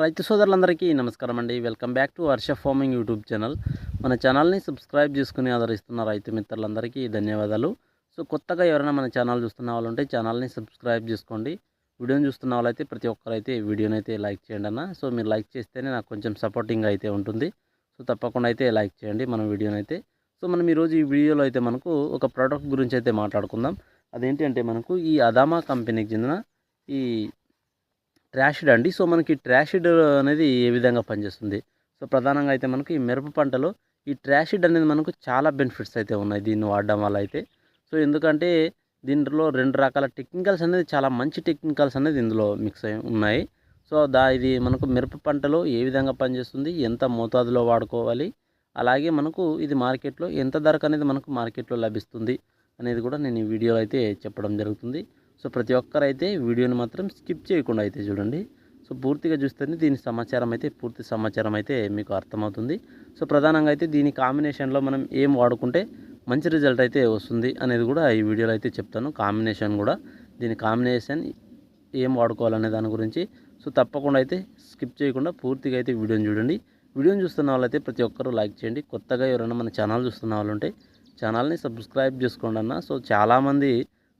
రైతు సోదరులందరికీ నమస్కారం అండి. Welcome back to Varsha farming YouTube channel. మన ఛానల్ని సబ్స్క్రైబ్ చేసుకుని ఆదరిస్తున్న రైతు మిత్రులందరికీ ధన్యవాదాలు. సో కొత్తగా ఎవరైనా మన ఛానల్ చూస్తున్న వాళ్ళు ఉంటే ఛానల్ని సబ్స్క్రైబ్ చేసుకోండి. వీడియోని చూస్తున్న వాళ్ళైతే ప్రతి ఒక్కరైతే వీడియోని అయితే లైక్ చేయండి అన్న. సో మీరు లైక్ చేస్తేనే నాకు కొంచెం సపోర్టింగ్ అయితే ఉంటుంది. సో తప్పకుండా అయితే లైక్ చేయండి మన వీడియోని అయితే సో మనం ఈరోజు ఈ వీడియోలో అయితే మనకు ఒక ప్రోడక్ట్ గురించి అయితే మాట్లాడుకుందాం. అదేంటి అంటే మనకు ఈ అదామా కంపెనీకి చెందిన ఈ ట్రాషిడ్ అండి. సో మనకి ట్రాషిడ్ అనేది ఏ విధంగా పనిచేస్తుంది? సో ప్రధానంగా అయితే మనకు ఈ మిరప పంటలో ఈ ట్రాషిడ్ అనేది మనకు చాలా బెనిఫిట్స్ అయితే ఉన్నాయి దీన్ని వాడడం వల్ల అయితే. సో ఎందుకంటే దీంట్లో రెండు రకాల టెక్నికల్స్ అనేది చాలా మంచి టెక్నికల్స్ అనేది ఇందులో మిక్స్ అయి ఉన్నాయి. సో దా ఇది మనకు మిరప పంటలో ఏ విధంగా పనిచేస్తుంది? ఎంత మోతాదులో వాడుకోవాలి? అలాగే మనకు ఇది మార్కెట్లో ఎంత ధరకు అనేది మనకు మార్కెట్లో లభిస్తుంది? అనేది కూడా నేను ఈ వీడియోలో అయితే చెప్పడం జరుగుతుంది. సో ప్రతి ఒక్కరైతే వీడియోని మాత్రం స్కిప్ చేయకుండా అయితే చూడండి. సో పూర్తిగా చూస్తేనే దీని సమాచారం అయితే పూర్తి సమాచారం అయితే మీకు అర్థమవుతుంది. సో ప్రధానంగా అయితే దీని కాంబినేషన్లో మనం ఏం వాడుకుంటే మంచి రిజల్ట్ అయితే వస్తుంది అనేది కూడా ఈ వీడియోలో అయితే చెప్తాను. కాంబినేషన్ కూడా దీని కాంబినేషన్ ఏం వాడుకోవాలనే దాని గురించి. సో తప్పకుండా అయితే స్కిప్ చేయకుండా పూర్తిగా అయితే వీడియోని చూడండి. వీడియోని చూస్తున్న వాళ్ళైతే ప్రతి ఒక్కరూ లైక్ చేయండి. కొత్తగా ఎవరైనా మన ఛానల్ చూస్తున్న వాళ్ళు ఉంటే ఛానల్ని సబ్స్క్రైబ్ చేసుకోండి అన్న. సో చాలామంది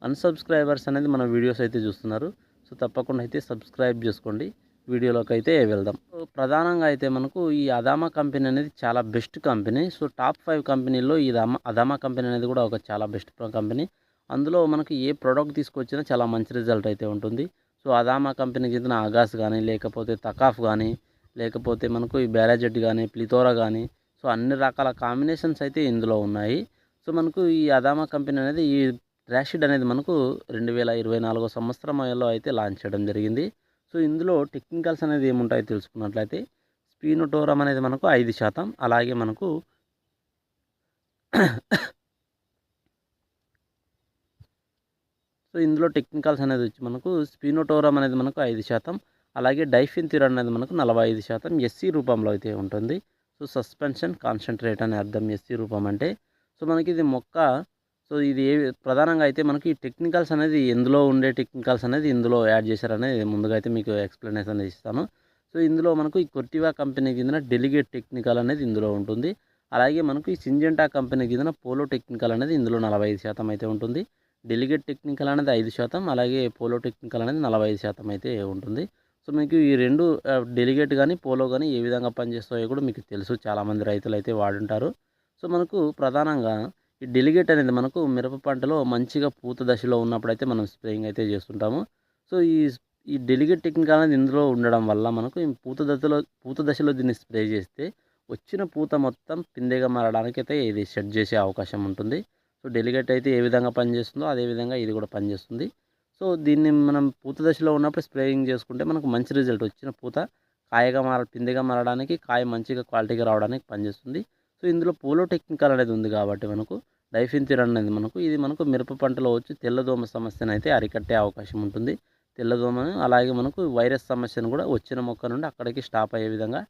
అన్సబ్స్క్రైబర్స్ అనేది మన వీడియోస్ అయితే చూస్తున్నారు. సో తప్పకుండా అయితే సబ్స్క్రైబ్ చేసుకోండి. వీడియోలోకి అయితే వెళ్దాం. ప్రధానంగా అయితే మనకు ఈ అదామా కంపెనీ అనేది చాలా best company. So top five కంపెనీల్లో ఈ అదామా అదామా కంపెనీ అనేది కూడా ఒక చాలా బెస్ట్ కంపెనీ. అందులో మనకి ఏ ప్రోడక్ట్ తీసుకొచ్చినా చాలా మంచి రిజల్ట్ అయితే ఉంటుంది. సో అదామా కంపెనీకి చెందిన ఆగాస్ కానీ లేకపోతే తకాఫ్ కానీ లేకపోతే మనకు ఈ బ్యారాజెట్ కానీ ప్లితోరా కానీ సో అన్ని రకాల కాంబినేషన్స్ అయితే ఇందులో ఉన్నాయి. సో మనకు ఈ అదామా కంపెనీ అనేది ఈ ర్యాషిడ్ అనేది మనకు రెండు వేల ఇరవై నాలుగో సంవత్సరంలో అయితే లాంచ్ చేయడం జరిగింది. సో ఇందులో టెక్నికల్స్ అనేది ఏముంటాయో తెలుసుకున్నట్లయితే స్పీనోటోరం అనేది మనకు ఐదు శాతం అలాగే మనకు సో ఇందులో టెక్నికల్స్ అనేది వచ్చి మనకు స్పీనోటోరం అనేది మనకు ఐదు శాతం అలాగే డైఫిన్థిర్ అనేది మనకు నలభై ఐదు శాతం ఎస్సీ రూపంలో అయితే ఉంటుంది. సో సస్పెన్షన్ కాన్సన్ట్రేట్ అనే అర్థం ఎస్సీ రూపం అంటే. సో మనకి ఇది మొక్క సో ఇది ఏ ప్రధానంగా అయితే మనకి ఈ టెక్నికల్స్ అనేది ఎందులో ఉండే టెక్నికల్స్ అనేది ఇందులో యాడ్ చేశారనేది ముందుగా అయితే మీకు ఎక్స్ప్లెనేషన్ ఇస్తాను. సో ఇందులో మనకు ఈ కొర్టివా కంపెనీ కిందన డెలిగేట్ టెక్నికల్ అనేది ఇందులో ఉంటుంది. అలాగే మనకు ఈ సింజెంటా కంపెనీ కిందన పోలో టెక్నికల్ అనేది ఇందులో నలభై ఐదు శాతం అయితే ఉంటుంది. డెలిగేట్ టెక్నికల్ అనేది ఐదు శాతం అలాగే పోలో టెక్నికల్ అనేది నలభై ఐదు శాతం అయితే ఉంటుంది. సో మీకు ఈ రెండు డెలిగేట్ కానీ పోలో కానీ ఏ విధంగా పనిచేస్తాయో కూడా మీకు తెలుసు. చాలామంది రైతులు అయితే వాడుంటారు. సో మనకు ప్రధానంగా ఈ డెలిగేట్ అనేది మనకు మిరప పంటలో మంచిగా పూత దశలో ఉన్నప్పుడు అయితే మనం స్ప్రేయింగ్ అయితే చేస్తుంటాము. సో ఈ ఈ డెలిగేట్ టెక్నిక్ అనేది ఇందులో ఉండడం వల్ల మనకు ఈ పూత దశలో పూత దశలో దీన్ని స్ప్రే చేస్తే వచ్చిన పూత మొత్తం పిందెగా మారడానికి అయితే ఇది సెట్ చేసే అవకాశం ఉంటుంది. సో డెలిగేట్ అయితే ఏ విధంగా పనిచేస్తుందో అదే విధంగా ఇది కూడా పనిచేస్తుంది. సో దీన్ని మనం పూత దశలో ఉన్నప్పుడు స్ప్రేయింగ్ చేసుకుంటే మనకు మంచి రిజల్ట్ వచ్చిన పూత కాయగా మార పిందెగా మారడానికి కాయ మంచిగా క్వాలిటీగా రావడానికి పనిచేస్తుంది. సో ఇందులో పోలో టెక్నికల్ అనేది ఉంది కాబట్టి మనకు డైఫిన్థిర్ అనేది మనకు ఇది మనకు మిరప పంటలో వచ్చి తెల్లదోమ సమస్యను అయితే అరికట్టే అవకాశం ఉంటుంది. తెల్లదోమను అలాగే మనకు వైరస్ సమస్యను కూడా వచ్చిన మొక్క నుండి అక్కడికి స్టాప్ అయ్యే విధంగా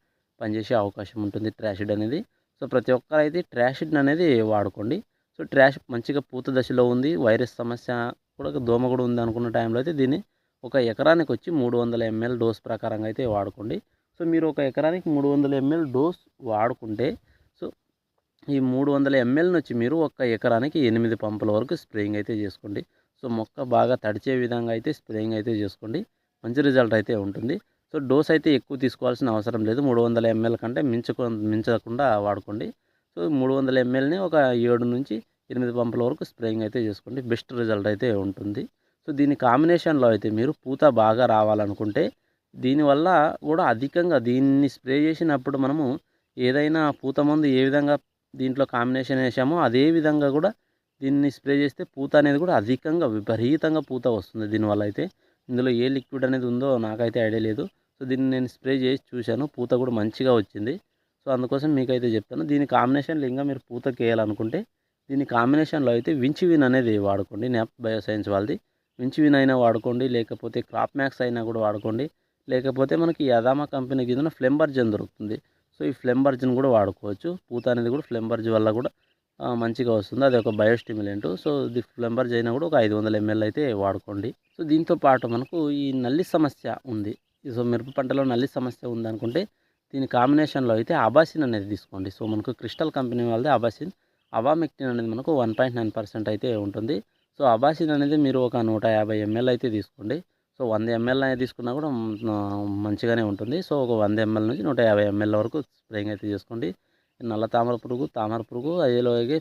పనిచేసే అవకాశం ఉంటుంది ట్రాషిడ్ అనేది. సో ప్రతి ఒక్కరైతే ట్రాషిడ్ అనేది వాడుకోండి. సో ట్రాష్ మంచిగా పూత దశలో ఉంది వైరస్ సమస్య కూడా దోమ కూడా ఉంది అనుకున్న టైంలో అయితే దీన్ని ఒక ఎకరానికి వచ్చి మూడు వందల ఎంఎల్ డోస్ ప్రకారంగా అయితే వాడుకోండి. సో మీరు ఒక ఎకరానికి మూడు వందల ఎంఎల్ డోస్ వాడుకుంటే ఈ మూడు వందల ఎంఎల్ నుంచి మీరు ఒక ఎకరానికి ఎనిమిది పంపుల వరకు స్ప్రేయింగ్ అయితే చేసుకోండి. సో మొక్క బాగా తడిచే విధంగా అయితే స్ప్రేయింగ్ అయితే చేసుకోండి. మంచి రిజల్ట్ అయితే ఉంటుంది. సో డోస్ అయితే ఎక్కువ తీసుకోవాల్సిన అవసరం లేదు. మూడు వందల ఎంఎల్ కంటే మించకు మించకుండా వాడుకోండి. సో మూడు వందల ఎంఎల్ని ఒక ఏడు నుంచి ఎనిమిది పంపుల వరకు స్ప్రేయింగ్ అయితే చేసుకోండి. బెస్ట్ రిజల్ట్ అయితే ఉంటుంది. సో దీని కాంబినేషన్లో అయితే మీరు పూత బాగా రావాలనుకుంటే దీనివల్ల కూడా అధికంగా దీన్ని స్ప్రే చేసినప్పుడు మనము ఏదైనా పూత మందు ఏ విధంగా దీంట్లో కాంబినేషన్ వేసామో అదే విధంగా కూడా దీన్ని స్ప్రే చేస్తే పూత అనేది కూడా అధికంగా విపరీతంగా పూత వస్తుంది దీనివల్ల అయితే. ఇందులో ఏ లిక్విడ్ అనేది ఉందో నాకైతే ఐడియా లేదు. సో దీన్ని నేను స్ప్రే చేసి చూశాను పూత కూడా మంచిగా వచ్చింది. సో అందుకోసం మీకైతే చెప్తాను దీని కాంబినేషన్లో ఇంకా మీరు పూతకి వేయాలనుకుంటే దీని కాంబినేషన్లో అయితే వించివిన్ అనేది వాడుకోండి న్యాప్ బయోసైన్స్ వాళ్ళది. వించివిన్ అయినా వాడుకోండి లేకపోతే క్రాప్ మ్యాక్స్ అయినా కూడా వాడుకోండి. లేకపోతే మనకి యదామా కంపెనీ కింద ఫ్లెంబర్జన్ దొరుకుతుంది. సో ఈ ఫ్లెంబర్జ్ని కూడా వాడుకోవచ్చు. పూత అనేది కూడా ఫ్లెంబర్జ్ వల్ల కూడా మంచిగా వస్తుంది. అది ఒక బయోస్టిమ్యులెంట్ సో ఇది ఫ్లెంబర్జ్ అయినా కూడా ఒక ఐదు వందల ఎంఎల్ అయితే వాడుకోండి. సో దీంతో పాటు మనకు ఈ నల్లి సమస్య ఉంది. సో మిరప పంటలో నల్లి సమస్య ఉందనుకుంటే దీని కాంబినేషన్లో అయితే అబాసిన్ అనేది తీసుకోండి. సో మనకు క్రిస్టల్ కంపెనీ వాళ్ళది అబాసిన్ అవామెక్టిన్ అనేది మనకు వన్ పాయింట్ నైన్ పర్సెంట్ అయితే ఉంటుంది. సో అబాసిన్ అనేది మీరు ఒక నూట యాభై ఎంఎల్ అయితే తీసుకోండి. సో వంద ఎంఎల్ అనేది తీసుకున్నా కూడా మంచిగానే ఉంటుంది. సో ఒక వంద ఎంఎల్ నుంచి నూట యాభై ఎంఎల్ వరకు స్ప్రేయింగ్ అయితే చేసుకోండి. నల్ల తామర పురుగు తామర పురుగు అయ్యేలోకి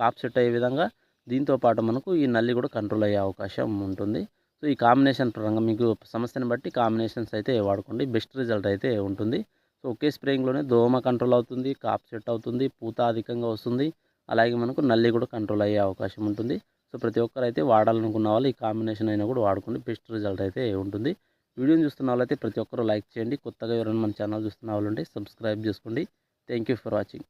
కాప్ సెట్ అయ్యే విధంగా దీంతో పాటు మనకు ఈ నల్లి కూడా కంట్రోల్ అయ్యే అవకాశం ఉంటుంది. సో ఈ కాంబినేషన్ పరంగా మీకు సమస్యను బట్టి కాంబినేషన్స్ అయితే వాడుకోండి. బెస్ట్ రిజల్ట్ అయితే ఉంటుంది. సో ఒకే స్ప్రేయింగ్లోనే దోమ కంట్రోల్ అవుతుంది కాప్ సెట్ అవుతుంది పూత అధికంగా వస్తుంది. అలాగే మనకు నల్లి కూడా కంట్రోల్ అయ్యే అవకాశం ఉంటుంది. సో ప్రతి ఒక్కరు అయితే వాడాలనుకున్న వాళ్ళు ఈ కాంబినేషన్ అయినా కూడా వాడుకోండి. బెస్ట్ రిజల్ట్ అయితే ఉంటుంది. వీడియోని చూస్తున్న వాళ్ళైతే ప్రతి ఒక్కరు లైక్ చేయండి. కొత్తగా ఎవరైనా మన ఛానల్ చూస్తున్న వాళ్ళు ఉంటే సబ్స్క్రైబ్ చేసుకోండి. Thank you for watching.